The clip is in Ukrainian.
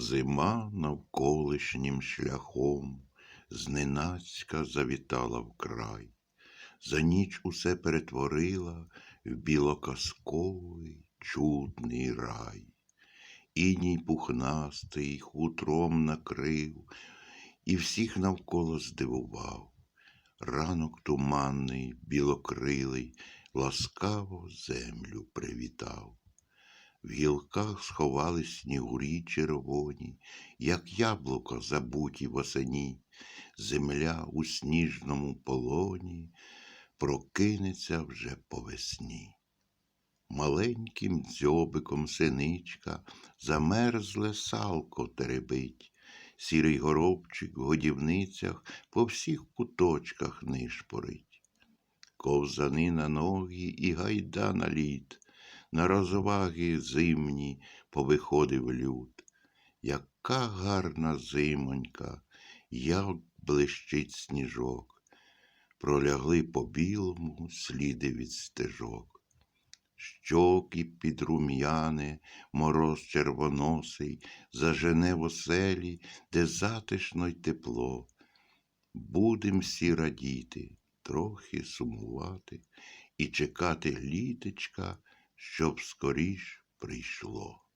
Зима навколишнім шляхом зненацька завітала вкрай, за ніч усе перетворила в білоказковий чудний рай. Іній пухнастий хутром накрив і всіх навколо здивував. Ранок туманний, білокрилий, ласкаво землю привітав. В гілках сховались снігурі червоні, як яблуко забуті восені, земля у сніжному полоні прокинеться вже по весні. Маленьким дзьобиком синичка замерзле салко теребить, сірий горобчик в годівницях по всіх куточках нишпорить. Ковзани на ноги і гайда на лід, на розваги зимні повиходив люд. Яка гарна зимонька, як блищить сніжок, пролягли по білому сліди від стежок. Щоки підрум'яне, мороз червоносий, зажене в оселі, де затишно й тепло. Будем всі радіти, трохи сумувати і чекати літечка, щоб скоріш прийшло.